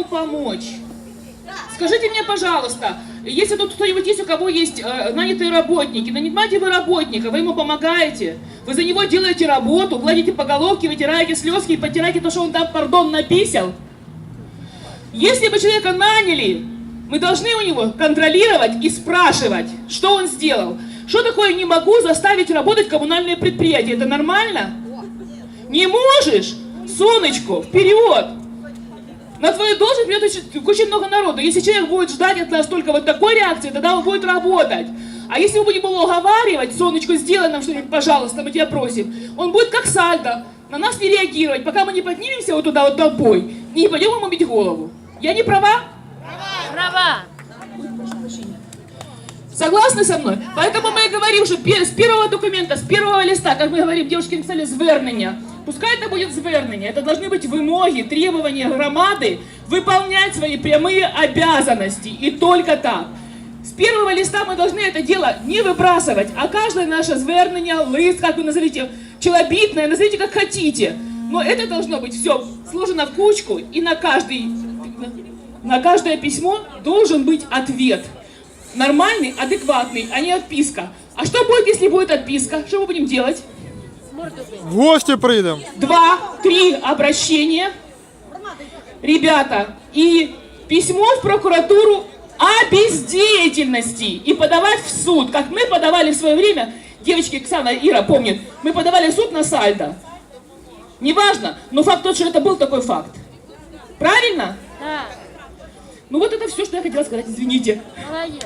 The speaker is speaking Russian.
ему помочь. Скажите мне, пожалуйста, если тут кто-нибудь есть, у кого есть э, нанятые работники, нанимаете вы работника, вы ему помогаете, вы за него делаете работу, гладите по головке, вытираете слезки и подтираете то, что он там, пардон, написал. Если бы человека наняли, мы должны у него контролировать и спрашивать, что он сделал. Что такое не могу заставить работать коммунальное предприятие? Это нормально? Не можешь? Сонечко, вперед! На твою должность придет очень, очень много народу. Если человек будет ждать от нас только вот такой реакции, тогда он будет работать. А если мы будем его уговаривать, Сонечку, сделай нам что-нибудь, пожалуйста, мы тебя просим, он будет как сальдо, на нас не реагировать, пока мы не поднимемся вот туда вот толпой, и не пойдем ему бить голову. Я не права? Права. Согласны со мной? Поэтому мы и говорим, что с первого документа, с первого листа, как мы говорим, девушки написали звернення. Пускай это будет звернення. Это должны быть вымоги, требования громады выполнять свои прямые обязанности. И только так. С первого листа мы должны это дело не выбрасывать, а каждое наше звернення, лист, как вы назовите, челобитное, назовите как хотите. Но это должно быть все сложено в кучку, и на каждый, на каждое письмо должен быть ответ. Нормальный, адекватный, а не отписка. А что будет, если будет отписка? Что мы будем делать? В гості прийдемо. Два, три обращения. Ребята, и письмо в прокуратуру о бездеятельности и подавать в суд, как мы подавали в свое время, девочки, Оксана, Ира помнит, мы подавали в суд на сальдо. Неважно, но факт тот, что это был такой факт. Правильно? Да. Ну вот это все, что я хотела сказать, извините. Молодец.